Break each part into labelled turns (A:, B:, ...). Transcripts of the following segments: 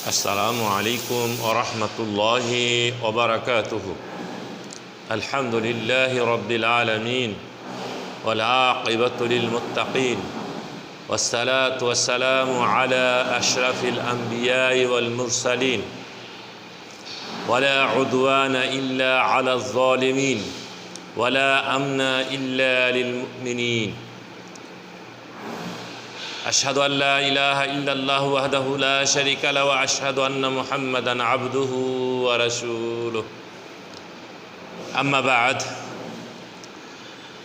A: السلام عليكم ورحمة الله وبركاته. الحمد لله رب العالمين والعاقبة للمتقين والصلاة والسلام على أشرف الأنبياء والمرسلين. ولا عدوان إلا على الظالمين ولا أمن إلا للمؤمنين. أشهد أن لا إله إلا الله وحده لا شريك له وأشهد أن محمدا عبده ورسوله. أما بعد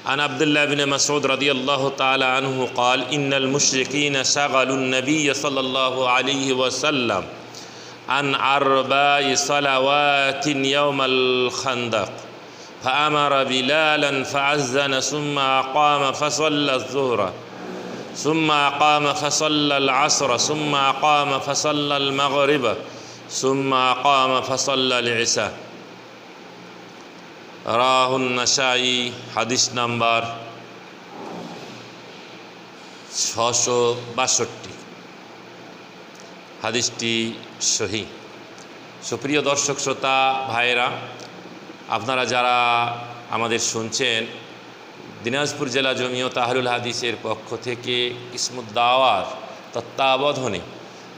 A: عن عبد الله بن مسعود رضي الله تعالى عنه قال إن المشركين شغلوا النبي صلى الله عليه وسلم عن أربع صلوات يوم الخندق فأمر بلالا فأذن ثم أقام فصلى الظهر. ثم أقام فصلى العصر ثم أقام فصلى المغرب ثم أقام فصلى العشاء রাহ নাসাই হাদিস নাম্বার ছশো বাষট্টি হাদিসটি সহি সুপ্রিয় দর্শক শ্রোতা ভাইয়েরা আপনারা যারা আমাদের শুনছেন দিনাজপুর জেলা জমিও তাহরুল হাদিসের পক্ষ থেকে ইসমুদ্দাওয়ার তত্ত্বাবধানে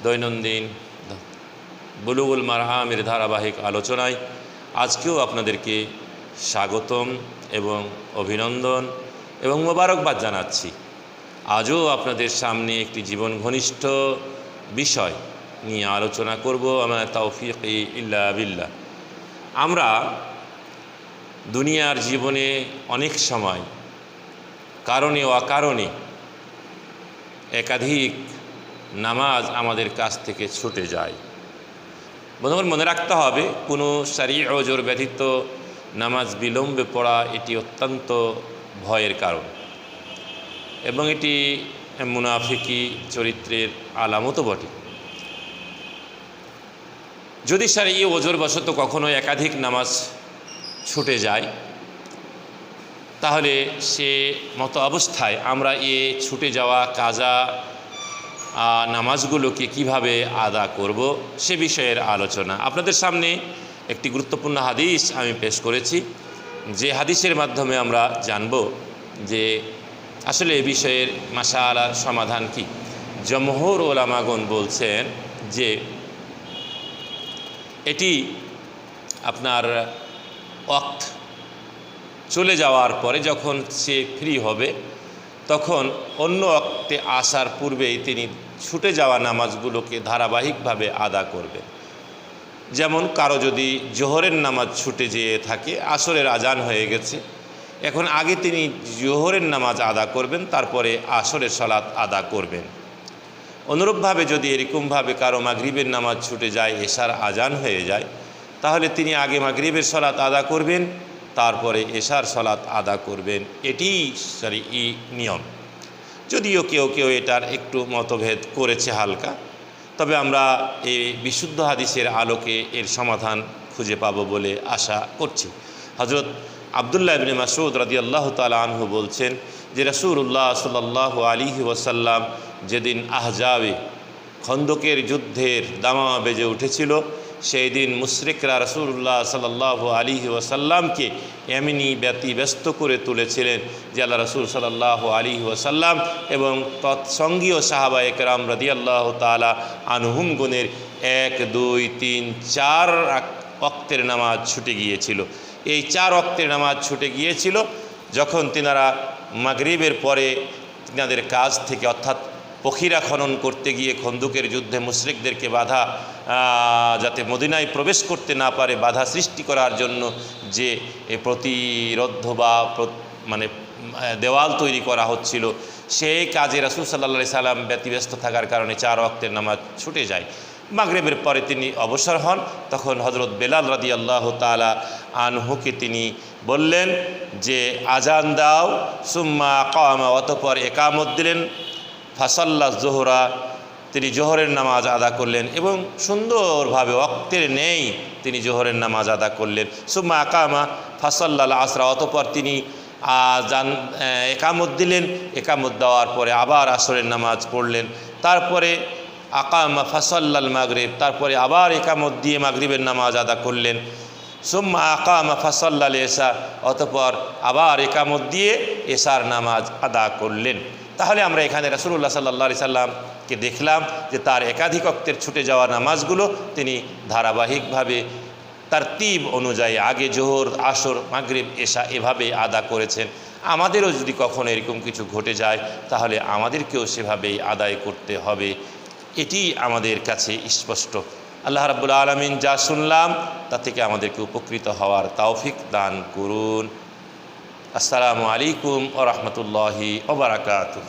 A: দৈনন্দিন বুলুগুল মারহামের ধারাবাহিক আলোচনায় আজকেও আপনাদেরকে স্বাগতম এবং অভিনন্দন এবং মোবারকবাদ জানাচ্ছি। আজও আপনাদের সামনে একটি জীবন ঘনিষ্ঠ বিষয় নিয়ে আলোচনা করব। আমার তৌফিক ইল্লা বিল্লাহ। আমরা দুনিয়ার জীবনে অনেক সময় কারণে ও অকারণে একাধিক নামাজ আমাদের কাছ থেকে ছুটে যায়। বন্ধুগণ, মনে রাখতে হবে, কোনো সারি অজোর ব্যতীত নামাজ বিলম্বে পড়া এটি অত্যন্ত ভয়ের কারণ। এবং এটি মুনাফিকি চরিত্রের আলামতও বটে। যদি এই ওজোর বশত কখনো একাধিক নামাজ ছুটে যায় তাহলে সে মতো অবস্থায় আমরা এ ছুটে যাওয়া কাজা নামাজগুলোকে কীভাবে আদা করব সে বিষয়ের আলোচনা। আপনাদের সামনে একটি গুরুত্বপূর্ণ হাদিস আমি পেশ করেছি। যে হাদিসের মাধ্যমে আমরা জানব যে আসলে এ বিষয়ের মাসালার সমাধান কি। জমহর ওলামাগন বলছেন যে এটি আপনার অক্ত চলে যাওয়ার পরে যখন সে ফ্রি হবে, তখন অন্য অক্তে আসার পূর্বেই তিনি ছুটে যাওয়া নামাজগুলোকে ধারাবাহিকভাবে আদা করবে যেমন কারও যদি জোহরের নামাজ ছুটে যেয়ে থাকে, আসরের আজান হয়ে গেছে, এখন আগে তিনি জোহরের নামাজ আদা করবেন, তারপরে আসরের সালাত আদা করবেন। অনুরূপভাবে যদি এরকমভাবে কারও মাগরিবের নামাজ ছুটে যায়, এশার আজান হয়ে যায়, তাহলে তিনি আগে মাগরিবের সলাৎ আদা করবেন তারপরে এশার সলাৎ আদা করবেন, এটি সরি ই নিয়ম। যদিও কেউ কেউ এটার একটু মতভেদ করেছে হালকা, তবে আমরা এই বিশুদ্ধ হাদিসের আলোকে এর সমাধান খুঁজে পাবো বলে আশা করছি। হজরত আবদুল্লাহ ইবনে মাসুদ রাদি আল্লাহ তালা আনহু বলছেন যে রসুল্লাহ সাল্লাহ আলী ওসাল্লাম যেদিন আহজাবে খন্দকের যুদ্ধের দামা বেজে উঠেছিল সেই দিন মুশরিকরা রসুল্লাহ সাল্লাহ আলী ওয়াসাল্লামকে এমনি ব্যতিব্যস্ত করে তুলেছিলেন যে আল্লাহ রসুল সাল্লাহ আলী ওয়াসাল্লাম এবং তৎসঙ্গীয় সাহাবা একরাম রদি আল্লাহ তালা আনহুম গুণের এক, দুই, তিন, চার অক্তের নামাজ ছুটে গিয়েছিল। এই চার অক্তের নামাজ ছুটে গিয়েছিল যখন তিনারা মাগরিবের পরে তিনাদের কাজ থেকে অর্থাৎ পখিরা খনন করতে গিয়ে খন্দুকের যুদ্ধে মুশরিকদেরকে বাধা যাতে মদিনায় প্রবেশ করতে না পারে, বাধা সৃষ্টি করার জন্য যে প্রতিরোধ বা মানে দেওয়াল তৈরি করা হচ্ছিল সেই কাজে রাসুল সাল্লা সাল্লাম ব্যতিব্যস্ত থাকার কারণে চার অক্তের নামাজ ছুটে যায়। মাগরেবের পরে তিনি অবসর হন, তখন হজরত বেলাল রাদি আল্লাহ তালা আনহুকে তিনি বললেন যে আজান দাও, সুম্মা কামা অতপর একামত দিলেন। ফাসাল্লা জোহরা, তিনি জোহরের নামাজ আদা করলেন এবং সুন্দরভাবে অক্তের নেই তিনি জোহরের নামাজ আদা করলেন। সুম্মা আকামা ফাসাল্লা আসরা, অতপর তিনি জান একামত দিলেন। একামত দেওয়ার পরে আবার আসরের নামাজ পড়লেন। তারপরে আকামা ফাসাল্লাল মাগরিব, তারপরে আবার একামত দিয়ে মাগরিবের নামাজ আদা করলেন। সুম্মা আকামা ফাসাল্লাল এসা অতপর আবার একামত দিয়ে এসার নামাজ আদা করলেন। তাহলে আমরা এখানে রাসুল্লাহ সাল্লা সাল্লামকে দেখলাম যে তার একাধিক অক্তের ছুটে যাওয়া নামাজগুলো তিনি ধারাবাহিকভাবে তার তীব অনুযায়ী আগে জোহর, আসর, মাগরিব এসা এভাবে আদা করেছেন। আমাদেরও যদি কখনো এরকম কিছু ঘটে যায়, তাহলে আমাদেরকেও সেভাবেই আদায় করতে হবে। এটি আমাদের কাছে স্পষ্ট। আল্লাহ রাবুল আলমিন যা শুনলাম, তা থেকে আমাদেরকে উপকৃত হওয়ার তৌফিক দান করুন। আসসালামু আলাইকুম ও রহমতুল্লাহি ওবরাকাতুহ